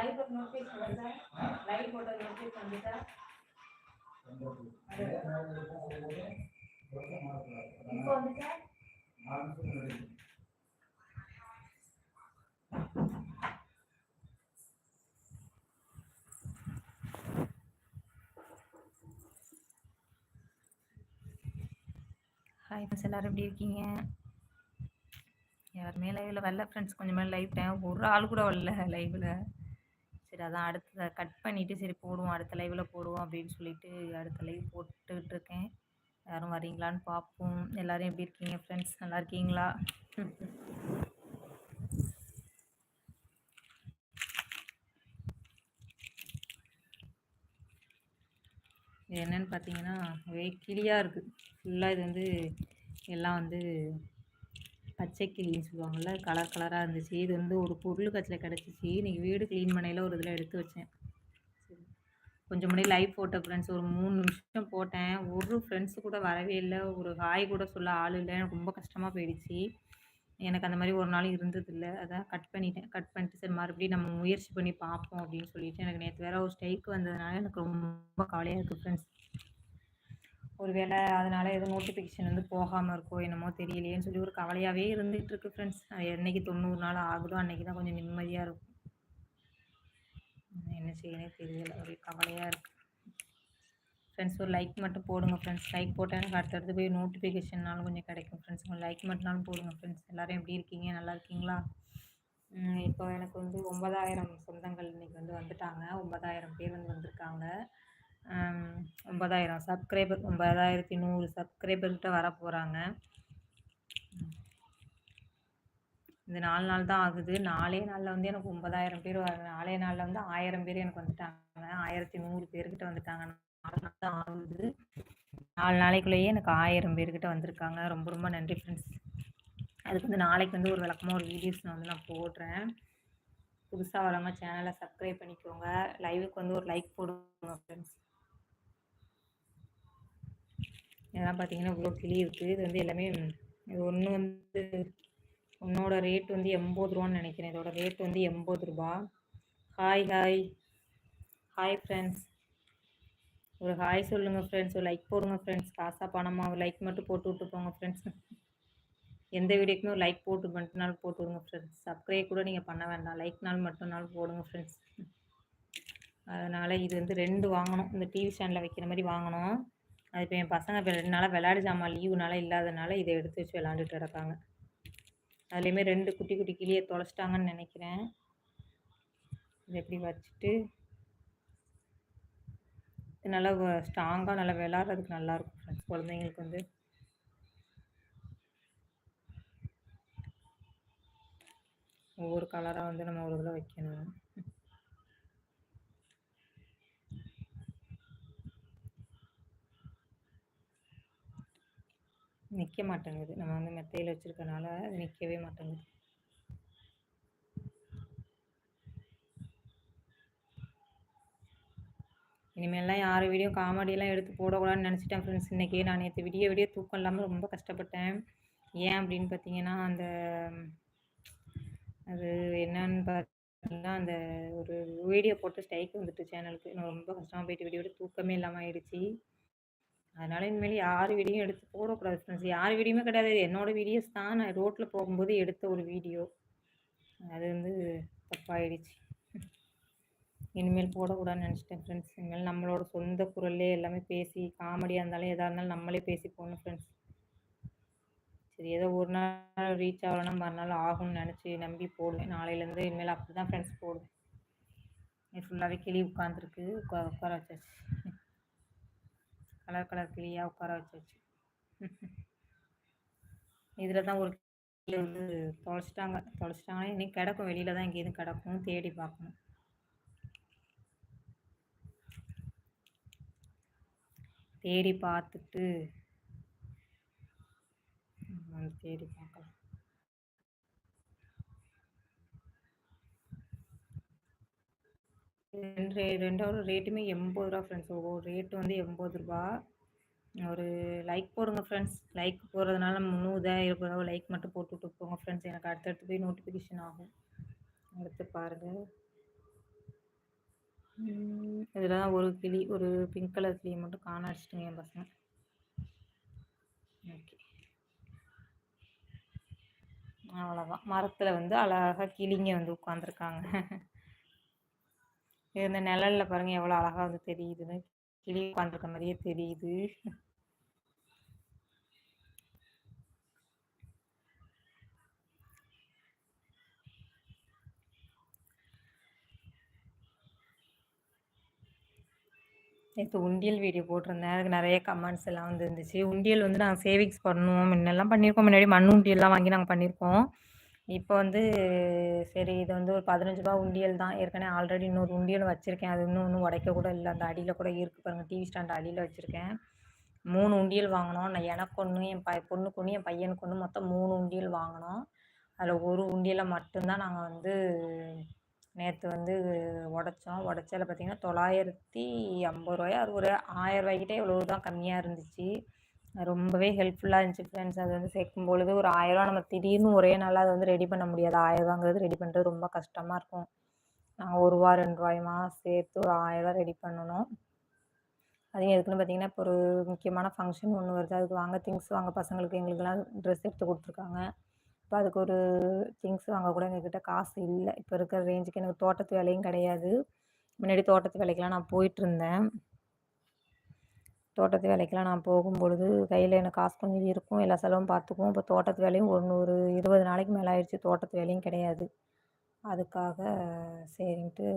Live போட்டு notice வந்துச்சா live போட்ட நோட்டீஸ் வந்துச்சா இப்போ வந்துச்சா ஹாய் ஃப்ரெண்ட்ஸ் எல்லோரும் எப்படி இருக்கீங்க? யாருமே லைவில் வரல ஃப்ரெண்ட்ஸ் கொஞ்சம் லைவ் டைம் ஒரு ஆள் கூட வரல லைவில் சரி அதான் அடுத்த கட் பண்ணிவிட்டு சரி போடுவோம் அடுத்த லைவில் போடுவோம் அப்படின்னு சொல்லிட்டு அடுத்த லைவ் போட்டுக்கிட்டு இருக்கேன். யாரும் வரீங்களான்னு பார்ப்போம். எல்லோரும் எப்படி இருக்கீங்க ஃப்ரெண்ட்ஸ் நல்லா இருக்கீங்களா? இது என்னன்னு பார்த்தீங்கன்னா ஒரே கிளியாக இருக்குது ஃபுல்லாக இது வந்து எல்லாம் வந்து பச்சை கிளின்னு சொல்லுவாங்கள்ல கலர் கலராக இருந்துச்சு. இது வந்து ஒரு பொருள் கட்சியில் கிடச்சிச்சு. இன்றைக்கி வீடு க்ளீன் பண்ணையில் ஒரு இதில் எடுத்து வச்சேன். சரி. கொஞ்சம் முன்னாடி லைவ் போட்டேன் ஃப்ரெண்ட்ஸ் ஒரு மூணு நிமிஷம் போட்டேன். ஒரு ஃப்ரெண்ட்ஸு கூட வரவே இல்லை. ஒரு ஹாய் கூட சொல்ல ஆள் இல்லை. எனக்கு ரொம்ப கஷ்டமாக போயிடுச்சு. எனக்கு அந்த மாதிரி ஒரு நாள் இருந்ததில்ல அதான் கட் பண்ணிட்டேன். கட் பண்ணிட்டு சரி மறுபடியும் நம்ம முயற்சி பண்ணி பார்ப்போம் அப்படின்னு சொல்லிட்டு எனக்கு நேற்று வேறு ஒரு ஸ்டைக் வந்ததுனால எனக்கு ரொம்ப கவலையாக இருக்குது ஃப்ரெண்ட்ஸ் ஒரு வேளை அதனால் எதுவும் நோட்டிஃபிகேஷன் வந்து போகாமல் இருக்கோ என்னமோ தெரியலையேன்னு சொல்லி ஒரு கவலையாகவே இருந்துகிட்டு இருக்கு ஃப்ரெண்ட்ஸ் என்னைக்கு தொண்ணூறு நாள் ஆகுதோ அன்றைக்கி தான் கொஞ்சம் நிம்மதியாக இருக்கும். என்ன செய்யணும் தெரியல. ஒரு கவலையாக இருக்குது ஃப்ரெண்ட்ஸ் ஒரு லைக் மட்டும் போடுங்க ஃப்ரெண்ட்ஸ் லைக் போட்டால் எனக்கு அடுத்தடுத்து போய் நோட்டிஃபிகேஷன்னாலும் கொஞ்சம் கிடைக்கும் ஃப்ரெண்ட்ஸ் உங்கள் லைக் மட்டும்னாலும் போடுங்க ஃப்ரெண்ட்ஸ் எல்லோரும் எப்படி இருக்கீங்க? நல்லா இருக்கீங்களா? இப்போ எனக்கு வந்து ஒன்பதாயிரம் சொந்தங்கள் இன்றைக்கி வந்து வந்துட்டாங்க. ஒன்பதாயிரம் பேர் வந்து வந்திருக்காங்க. ஒன்பதாயிரம் சப்ஸ்கிரைபர் ஒன்பதாயிரத்தி நூறு சப்ஸ்கிரைபர்கிட்ட வர போகிறாங்க இந்த நாலு நாள் தான் ஆகுது. நாலே நாளில் வந்து எனக்கு ஒன்பதாயிரம் பேர் வர நாலே நாளில் வந்து ஆயிரம் பேர் எனக்கு வந்துட்டாங்க. ஆயிரத்தி நூறு பேர்கிட்ட வந்துட்டாங்க. நாலு நாள் தான் ஆகுது. நாலு நாளைக்குள்ளேயே எனக்கு ஆயிரம் பேர்கிட்ட வந்திருக்காங்க. ரொம்ப ரொம்ப நன்றி ஃப்ரெண்ட்ஸ் அதுக்கு வந்து நாளைக்கு வந்து ஒரு விளக்கமாக ஒரு வீடியோஸ் நான் வந்து நான் போடுறேன். புதுசாக வரவங்க சேனலை சப்ஸ்கிரைப் பண்ணிக்கோங்க. லைவுக்கு வந்து ஒரு லைக் போடுங்க ஃப்ரெண்ட்ஸ் இதெல்லாம் பார்த்தீங்கன்னா இவ்வளோ கிளி இருக்குது இது வந்து எல்லாமே இது ஒன்று வந்து உன்னோட ரேட் வந்து எண்பது ரூபான்னு நினைக்கிறேன். இதோட ரேட் வந்து எண்பது ரூபா. ஹாய் ஹாய் ஹாய் ஃப்ரெண்ட்ஸ் ஒரு ஹாய் சொல்லுங்கள் ஃப்ரெண்ட்ஸ் ஒரு லைக் போடுங்க ஃப்ரெண்ட்ஸ் காசாக பணமாக ஒரு லைக் மட்டும் போட்டு விட்டு போங்க ஃப்ரெண்ட்ஸ் எந்த வீடியோக்குமே ஒரு லைக் போட்டு மட்டும்னாலும் போட்டு விடுங்க ஃப்ரெண்ட்ஸ் சப்ஸ்கிரைப் கூட நீங்கள் பண்ண வேண்டாம். லைக்னால் மட்டும்னாலும் போடுங்க ஃப்ரெண்ட்ஸ் அதனால் இது வந்து ரெண்டு வாங்கணும். இந்த டிவி ஸ்டாண்டில் வைக்கிற மாதிரி வாங்கணும். அது இப்போ என் பசங்க ரெண்டு நாளாக விளையாடு ஜாமான் லீவுனால இல்லாதனால இதை எடுத்து வச்சு விளாண்டுட்டு கிடக்காங்க. அதுலேயுமே ரெண்டு குட்டி குட்டி கிளியை தொலைச்சிட்டாங்கன்னு நினைக்கிறேன். இதை எப்படி வச்சுட்டு நல்லா ஸ்ட்ராங்காக நல்லா விளாட்றதுக்கு நல்லாயிருக்கும் ஃப்ரெண்ட்ஸ் குழந்தைங்களுக்கு வந்து. ஒவ்வொரு கலராக வந்து நம்ம ஒரு இதில் வைக்கணும். நிற்க மாட்டேங்குது. நம்ம வந்து மெத்தையில் வச்சுருக்கனால அது நிற்கவே மாட்டேங்குது. இனிமேல்லாம் யார் வீடியோ காமெடியெல்லாம் எடுத்து போடக்கூடாதுன்னு நினச்சிட்டேன் ஃப்ரெண்ட்ஸ் இன்றைக்கி நான் நேற்று விடிய விடிய தூக்கம் இல்லாமல் ரொம்ப கஷ்டப்பட்டேன். ஏன் அப்படின்னு பார்த்தீங்கன்னா அந்த அது என்னன்னு பார்த்தீங்கன்னா அந்த ஒரு வீடியோ போட்டு ஸ்டைக் வந்துட்டு சேனலுக்கு நான் ரொம்ப கஷ்டமாக போயிட்டு விடிய விட தூக்கமே இல்லாமல் ஆயிடுச்சு. அதனால் இனிமேல் யார் வீடியோ எடுத்து போடக்கூடாது ஃப்ரெண்ட்ஸ் யார் வீடியோமே கிடையாது. என்னோடய வீடியோஸ் தான். நான் ரோட்டில் போகும்போது எடுத்த ஒரு வீடியோ. அது வந்து தப்பாயிடுச்சு. இனிமேல் போடக்கூடாதுன்னு நினச்சிட்டேன் ஃப்ரெண்ட்ஸ் இனிமேல் நம்மளோட சொந்த குரல்லே எல்லாமே பேசி காமெடியாக இருந்தாலும் எதாக இருந்தாலும் நம்மளே பேசி போகணும் ஃப்ரெண்ட்ஸ் சரி ஏதோ ஒரு நாள் ரீச் ஆகலன்னா மறுநாள் ஆகும்னு நினச்சி நம்பி போடுவேன். நாளையிலேருந்து இனிமேல் அப்படி தான் ஃப்ரெண்ட்ஸ் போடுவேன் ஃபுல்லாகவே கிளி உட்காந்துருக்கு உட்கார வச்சாச்சு. கலர் கலர் கிளியாக உட்கார வச்சாச்சு இதில் தான் ஒரு கிளி வந்து தொலைச்சிட்டாங்க. தொலைச்சிட்டாங்கன்னா இன்னைக்கு கிடக்கும். வெளியில் தான் எங்கேயும் கிடக்கும். தேடி பார்க்கணும். தேடி பார்த்துட்டு தேடி பார்க்கலாம். ரெண்டு ரெண்டாவது ரேட்டுமே எண்பது ரூபா ஃப்ரெண்ட்ஸ் ஒவ்வொரு ரேட்டு வந்து எண்பது ரூபா. ஒரு லைக் போடுங்க ஃப்ரெண்ட்ஸ் லைக் போடுறதுனால முந்நூறுதா இருபது ரூபா. லைக் மட்டும் போட்டு விட்டு போங்க ஃப்ரெண்ட்ஸ் எனக்கு அடுத்தடுத்து போய் நோட்டிஃபிகேஷன் ஆகும். அடுத்து பாருங்கள் இதில் தான் ஒரு கிளி ஒரு பிங்க் கலர் கிளியை மட்டும் காண அடிச்சிட்டுங்க என் பசங்க. ஓகே அவ்வளோதான் மரத்தில் வந்து அழகாக கிளிங்க வந்து உட்காந்துருக்காங்க இந்த நிழலில் பாருங்கள் எவ்வளோ அழகாக வந்து தெரியுதுன்னு. கிளி உட்காந்துருக்க மாதிரியே தெரியுது. நேற்று உண்டியல் வீடியோ போட்டிருந்தேன். அதுக்கு நிறைய கமெண்ட்ஸ் எல்லாம் வந்து இருந்துச்சு உண்டியல் வந்து நாங்கள் சேவிங்ஸ் பண்ணுவோம் முன்னெல்லாம் பண்ணியிருக்கோம் முன்னாடி மண் உண்டியல்லாம் வாங்கி நாங்கள் பண்ணியிருக்கோம் இப்போ வந்து சரி இது வந்து ஒரு பதினஞ்சு ரூபா உண்டியல் தான். ஏற்கனவே ஆல்ரெடி இன்னொரு உண்டியல் வச்சுருக்கேன். அது இன்னும் ஒன்றும் உடைக்க கூட இல்லை. அந்த அடியில் கூட இருக்குது பாருங்கள் டிவி ஸ்டாண்ட் அடியில் வச்சுருக்கேன். மூணு உண்டியல் வாங்கினோம். நான் எனக்கு ஒன்று என் ப பொண்ணுக்கு ஒன்று என் பையனுக்கு ஒன்று மொத்தம் மூணு உண்டியல் வாங்கினோம். அதில் ஒரு உண்டியலை மட்டும்தான் நாங்கள் வந்து நேற்று வந்து உடைச்சோம். உடச்சதில் பார்த்திங்கன்னா தொள்ளாயிரத்தி ஐம்பது ரூபாயா ஒரு ஆயிரம் ரூபாய்க்கிட்டே இவ்வளோ தான் கம்மியாக இருந்துச்சு. ரொம்பவே ஹெல்ப்ஃபுல்லாக இருந்துச்சு ஃப்ரெண்ட்ஸ் அது வந்து சேர்க்கும் பொழுது ஒரு ஆயிரம் நம்ம திடீர்னு ஒரே நாளில் அதை வந்து ரெடி பண்ண முடியாது. ஆயிரரூவாங்கிறது ரெடி பண்ணுறது ரொம்ப கஷ்டமாக இருக்கும். நாங்கள் ஒரு ரூபா ரெண்டு ரூபாயுமா சேர்த்து ஒரு ஆயிரரூவா ரெடி பண்ணணும். அதையும் எதுக்குன்னு பார்த்தீங்கன்னா இப்போ ஒரு முக்கியமான ஃபங்க்ஷன் ஒன்று வருது. அதுக்கு வாங்க திங்ஸ் வாங்க. பசங்களுக்கு எங்களுக்கெல்லாம் ட்ரெஸ் எடுத்து கொடுத்துருக்காங்க. இப்போ அதுக்கு ஒரு திங்ஸ் வாங்க கூட எங்ககிட்ட காசு இல்லை. இப்போ இருக்கிற ரேஞ்சுக்கு எனக்கு தோட்டத்து வேலையும் கிடையாது. முன்னாடி தோட்டத்து வேலைக்கெலாம் நான் போயிட்டுருந்தேன் தோட்டத்து வேலைக்கெலாம் நான் போகும்பொழுது கையில் எனக்கு காசு கொஞ்சம் இருக்கும். எல்லா செலவும் பார்த்துக்குவோம் இப்போ தோட்டத்து வேலையும் ஒன்று ஒரு இருபது நாளைக்கு மேலே ஆயிடுச்சு. தோட்டத்து வேலையும் கிடையாது. அதுக்காக சரின்ட்டு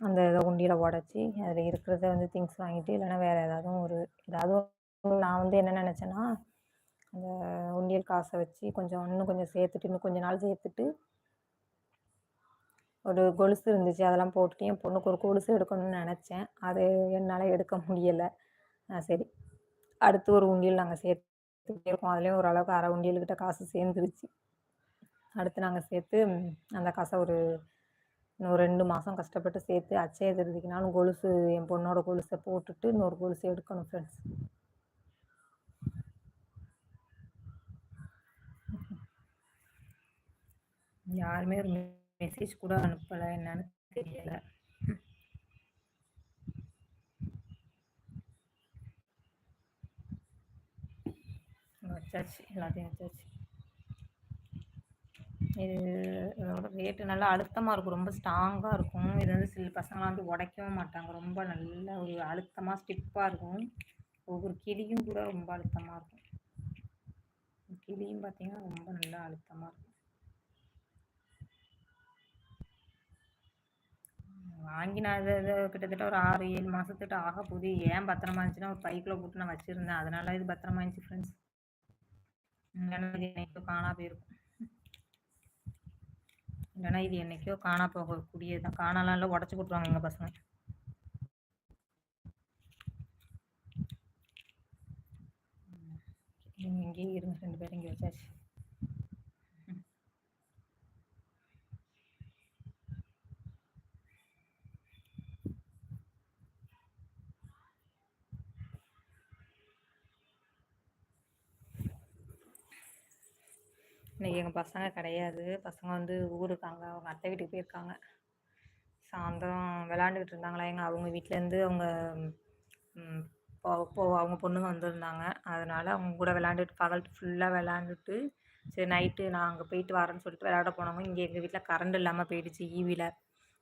அந்த இதை உண்டியில் உடச்சி அதில் இருக்கிறத வந்து திங்ஸ் வாங்கிட்டு இல்லைன்னா வேறு ஏதாவது ஒரு ஏதாவது நான் வந்து என்ன நினச்சேன்னா அந்த உண்டியல் காசை வச்சு கொஞ்சம் இன்னும் கொஞ்சம் சேர்த்துட்டு இன்னும் கொஞ்ச நாள் சேர்த்துட்டு ஒரு கொலுசு இருந்துச்சு. அதெல்லாம் போட்டுட்டு என் பொண்ணுக்கு ஒரு கொலுசு எடுக்கணும்னு நினச்சேன். அது என்னால் எடுக்க முடியலை. சரி. அடுத்து ஒரு உண்டியல் நாங்கள் சேர்த்துக்கிட்டே இருக்கோம். அதுலேயும் ஓரளவுக்கு அரை உண்டியல்கிட்ட காசு சேர்ந்துருச்சு. அடுத்து நாங்கள் சேர்த்து அந்த காசை ஒரு இன்னும் ரெண்டு மாதம் கஷ்டப்பட்டு சேர்த்து அச்சய திருதிக்குனாலும் கொலுசு என் பொண்ணோட கொலுசை போட்டுட்டு இன்னொரு கொலுசு எடுக்கணும் ஃப்ரெண்ட்ஸ் யாருமே ஒரு மெசேஜ் கூட அனுப்பலை என்னன்னு தெரியலை. வச்சாச்சு எல்லாத்தையும் வச்சாச்சு. இது இதோட ரேட்டு நல்லா அழுத்தமாக இருக்கும் ரொம்ப ஸ்ட்ராங்காக இருக்கும். இது வந்து சில பசங்களாம் வந்து உடைக்கவும் மாட்டாங்க. ரொம்ப நல்ல ஒரு அழுத்தமாக ஸ்டிப்பாக இருக்கும். ஒவ்வொரு கிளியும் கூட ரொம்ப அழுத்தமாக இருக்கும். கிளியும் பார்த்தீங்கன்னா ரொம்ப நல்லா அழுத்தமாக இருக்கும். வாங்கி நான் இது கிட்டத்தட்ட ஒரு ஆறு ஏழு மாதத்துக்கிட்ட ஆக போகுது ஏன் பத்திரமா இருந்துச்சுன்னா ஒரு பைக்கில் போட்டு நான் வச்சுருந்தேன். அதனால இது பத்திரமா இருந்துச்சு ஃப்ரெண்ட்ஸ் இல்லைன்னா இது என்னைக்கோ காணா போயிருக்கும். இல்லைன்னா இது என்னைக்கோ காணா போகக்கூடியது தான். காணாலாம் இல்லை உடச்சி கொடுத்துருவாங்க எங்கள் பசங்க. நீங்கள் இங்கேயே இருங்க ரெண்டு பேரும் இங்கே வச்சாச்சு. இன்றைக்கி எங்கள் பசங்க கிடையாது. பசங்க வந்து ஊருக்காங்க. அவங்க அத்தை வீட்டுக்கு போயிருக்காங்க. சாயந்தரம் விளாண்டுக்கிட்டு இருந்தாங்களா? எங்கள் அவங்க வீட்டிலேருந்து அவங்க போ அவங்க பொண்ணுங்க வந்திருந்தாங்க. அதனால் அவங்க கூட விளாண்டுட்டு பகல் ஃபுல்லாக விளாண்டுட்டு சரி நைட்டு நான் அங்கே போயிட்டு வரேன்னு சொல்லிட்டு விளையாட போனவங்க இங்கே எங்கள் வீட்டில் கரண்ட் இல்லாமல் போயிடுச்சு ஈவியில்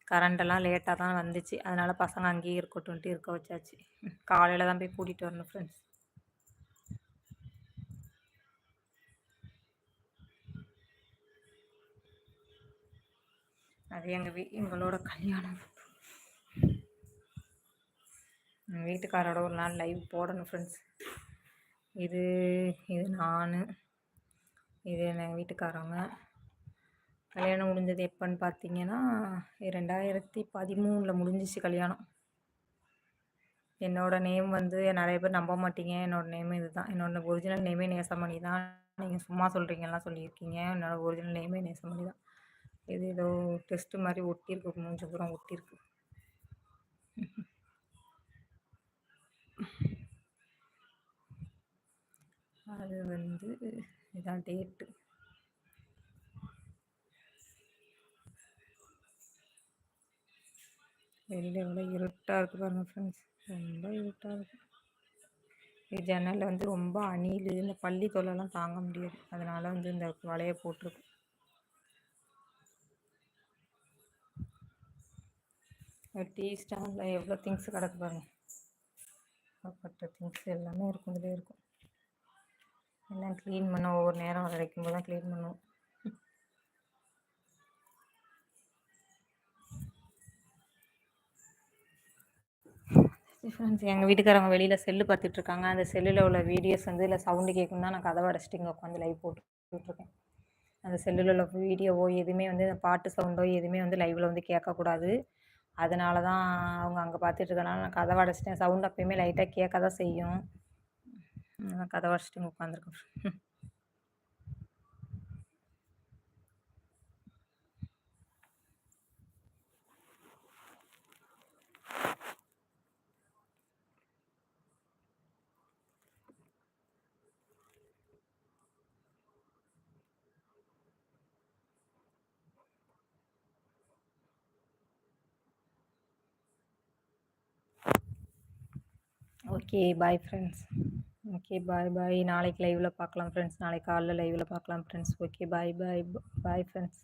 கரண்டெல்லாம் லேட்டாக தான் வந்துச்சு. அதனால் பசங்க அங்கேயே இருக்கட்டும்ட்டு இருக்க வச்சாச்சு. காலையில் தான் போய் கூட்டிகிட்டு வரணும் ஃப்ரெண்ட்ஸ் அது எங்கள் வீ எங்களோட கல்யாணம். எங்கள் வீட்டுக்காரோட ஒரு நாள் லைவ் போடணும் ஃப்ரெண்ட்ஸ் இது இது நான் இது எங்கள் வீட்டுக்காரவங்க. கல்யாணம் முடிஞ்சது எப்போன்னு பார்த்தீங்கன்னா ரெண்டாயிரத்தி பதிமூணில் முடிஞ்சிச்சு கல்யாணம். என்னோடய நேம் வந்து நிறைய பேர் நம்ப மாட்டீங்க. என்னோடய நேம் இது தான் என்னோடய ஒரிஜினல் நேமே நேசமணி தான் நீங்கள் சும்மா சொல்கிறீங்கலாம் சொல்லியிருக்கீங்க. என்னோடய ஒரிஜினல் நேமே நேசமணி தான் இது ஏதோ டெஸ்ட்டு மாதிரி ஒட்டியிருக்கு கொஞ்சம் பூரா ஒட்டியிருக்கு. அது வந்து இதான் டேட்டு. வெளியில் எவ்வளோ இருட்டாக இருக்குது பாருங்கள் ஃப்ரெண்ட்ஸ் ரொம்ப இருட்டாக இருக்குது இது ஜன்னலில் வந்து ரொம்ப அணில் இந்த பள்ளி தொல்லைலாம் தாங்க முடியாது. அதனால் வந்து இந்த வலையை போட்டிருக்கு டீ ஸ்டாண்டில் எவ்வளோ திங்ஸ் கிடக்கு பாருங்க. ஏகப்பட்ட திங்ஸ் எல்லாமே இருக்கும் இதிலே இருக்கும். எல்லாம் க்ளீன் பண்ண ஒவ்வொரு நேரம் கிடைக்கும் போது தான் க்ளீன் பண்ணுவோம் ஃப்ரெண்ட்ஸ் எங்கள் வீட்டுக்காரவங்க வெளியில் செல்லு பார்த்துட்ருக்காங்க அந்த செல்லில் உள்ள வீடியோஸ் வந்து இல்லை சவுண்டு கேட்கும் தான் நான் கதவை அடைச்சிட்டு இங்கே உட்காந்து லைவ் போட்டுட்ருக்கேன் அந்த செல்லில் உள்ள வீடியோவோ எதுவுமே வந்து அந்த பாட்டு சவுண்டோ எதுவுமே வந்து லைவில் வந்து கேட்கக்கூடாது. அதனால தான் அவங்க அங்கே பார்த்துட்ருக்கனால நான் கதை அடைச்சிட்டேன். சவுண்ட் அப்பயுமே லைட்டாக கேட்க தான் செய்யும். நான் கதவை அடைச்சிட்டு உட்காந்துருக்கேன். Okay bye friends okay bye bye நாளைக்கு லைவில் பார்க்கலாம் ஃப்ரெண்ட்ஸ் நாளைக்கு காலைல லைவில் பார்க்கலாம் friends okay bye bye bye friends